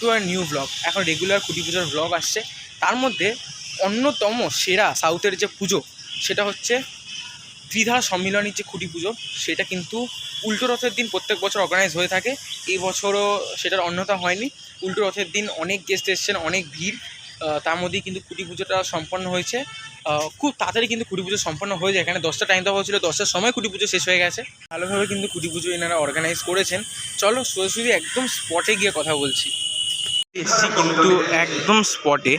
Two আর new blog এখন regular কুটি পুজোর ব্লগ আসছে। তার মধ্যে অন্যতম সেরা সাউথের যে পুজো, সেটা হচ্ছে ত্রিধা সম্মিলনীর যে খুঁটি পুজো, সেটা কিন্তু উল্টো রথের দিন প্রত্যেক বছর অর্গানাইজ হয়ে থাকে। এই বছরও সেটার অন্যতা হয়নি। উল্টো রথের দিন অনেক গেস্ট এসছেন, অনেক ভিড়। তার মধ্যেই কিন্তু খুঁটি পুজোটা সম্পন্ন হয়েছে। খুব তাড়াতাড়ি কিন্তু খুঁটি পুজো সম্পন্ন হয়ে যায়। এখানে দশটা টাইম দেওয়া হয়েছিল, দশটার সময় খুঁটি পুজো শেষ হয়ে গেছে। ভালোভাবে কিন্তু খুঁটি পুজো এনারা অর্গানাইজ করেছেন। চলো সোজাসুজি একদম স্পটে গিয়ে কথা বলছি। এসছি কিন্তু একদম স্পটে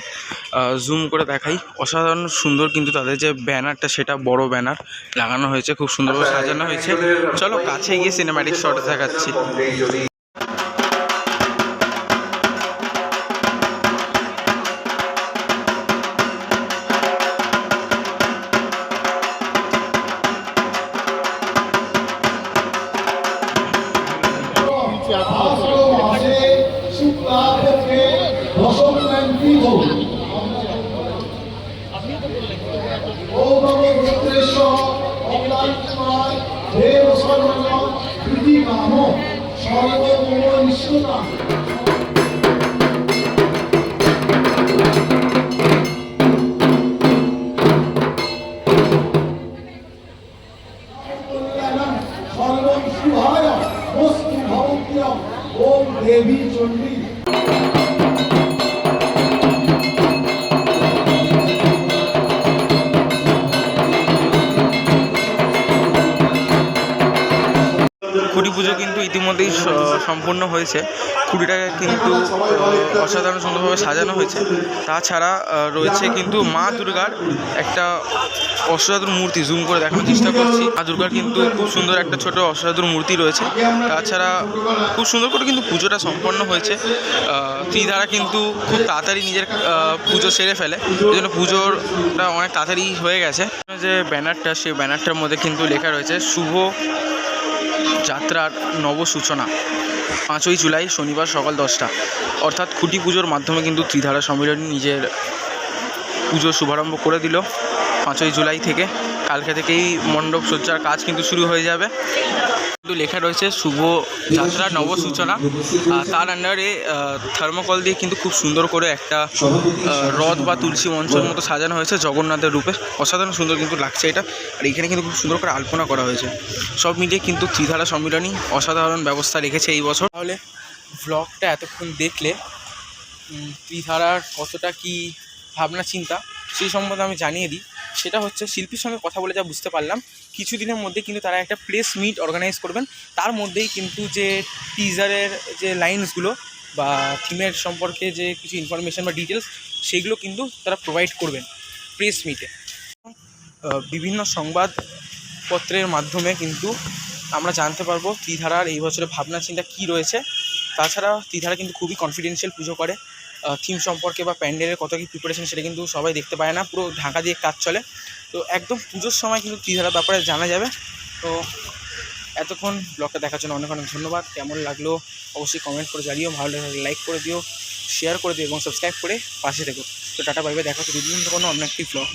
জুম করে দেখাই। অসাধারণ সুন্দর কিন্তু তাদের যে ব্যানারটা, সেটা বড় ব্যানার। লাগানো হয়েছে, খুব সুন্দরভাবে সাজানো হয়েছে। চলো কাছে গিয়ে সিনেম্যাটিক শট দেখাচ্ছি। কাম সর্বমঙ্গল নিশ্চতা কল্যাণম ओम देवी चुंडी খুঁটি পুজো কিন্তু ইতিমধ্যেই সম্পূর্ণ হয়েছে। খুঁটিটাকে কিন্তু অসাধারণ সুন্দরভাবে সাজানো হয়েছে। তাছাড়া রয়েছে কিন্তু মা দুর্গার একটা অসাধারণ মূর্তি। জুম করে দেখানোর চেষ্টা করছি। মা দুর্গার কিন্তু খুব সুন্দর একটা ছোট অসাধারণ মূর্তি রয়েছে। তাছাড়া খুব সুন্দর করে কিন্তু পুজোটা সম্পন্ন হয়েছে। ত্রিধারা কিন্তু খুব তাড়াতাড়ি নিজের পুজো সেরে ফেলে। এই জন্য পুজোটা অনেক তাড়াতাড়ি হয়ে গেছে। যে ব্যানারটা, সেই ব্যানারটার মধ্যে কিন্তু লেখা রয়েছে, শুভ যাত্রার নব সূচনা পাঁচই জুলাই শনিবার সকাল দশটা। অর্থাৎ খুঁটি পুজোর মাধ্যমে কিন্তু ত্রিধারা সম্মিলনী নিজের পুজো শুভারম্ভ করে দিল। পাঁচই জুলাই থেকে কালকে থেকেই মণ্ডপ সজ্জার কাজ কিন্তু শুরু হয়ে যাবে। লেখা রয়েছে শুভ যাত্রা, নবসূচনা। তার আন্ডারে থার্মোকল দিয়ে কিন্তু খুব সুন্দর করে একটা রথ বা তুলসী মঞ্চের মতো সাজানো হয়েছে জগন্নাথের রূপে। অসাধারণ সুন্দর কিন্তু লাগছে এটা। আর এখানে কিন্তু খুব সুন্দর করে আলপনা করা হয়েছে। সব মিলিয়ে কিন্তু ত্রিধারা সম্মিলনী অসাধারণ ব্যবস্থা রেখেছে এই বছর। তাহলে ব্লগটা এতক্ষণ দেখলে ত্রিধারার কতটা কি ভাবনা, চিন্তা, সেই সম্বন্ধে আমি জানিয়ে দিই। সেটা হচ্ছে শিল্পীর সঙ্গে কথা বলে যা বুঝতে পারলাম। কিছুদিনের মধ্যে কিন্তু তারা একটা প্রেস মিট অর্গানাইজ করবেন। তার মধ্যেই কিন্তু যে টিজারের যে লাইন্সগুলো বা থিমের সম্পর্কে যে কিছু ইনফরমেশন বা ডিটেলস সেগুলো কিন্তু তারা প্রোভাইড করবেন প্রেস মিটে বিভিন্ন সংবাদপত্রের মাধ্যমে কিন্তু আমরা জানতে পারব ত্রিধারার এই বছরে ভাবনা চিন্তা কী রয়েছে। তাছাড়া ত্রিধারা কিন্তু খুবই কনফিডেন্সিয়াল পুজো করে। থিম সম্পর্কে বা প্যান্ডেলের কত কী প্রিপারেশন সেটা কিন্তু সবাই দেখতে পায় না, পুরো ঢাকা দিয়ে কাজ চলে। তো একদম পুজোর সময় কিন্তু ত্রিধারার ব্যাপারে জানা যাবে। তো এতক্ষণ ব্লগটা দেখার জন্য অনেক অনেক ধন্যবাদ। কেমন লাগল অবশ্যই কমেন্ট করে জানিও, ভালো লাগলে লাইক করে দিও শেয়ার করে দিও এবং সাবস্ক্রাইব করে পাশে থেকো। তো টাটা বাইবে দেখা হচ্ছে বিভিন্ন কোনো অন্য একটি ব্লগ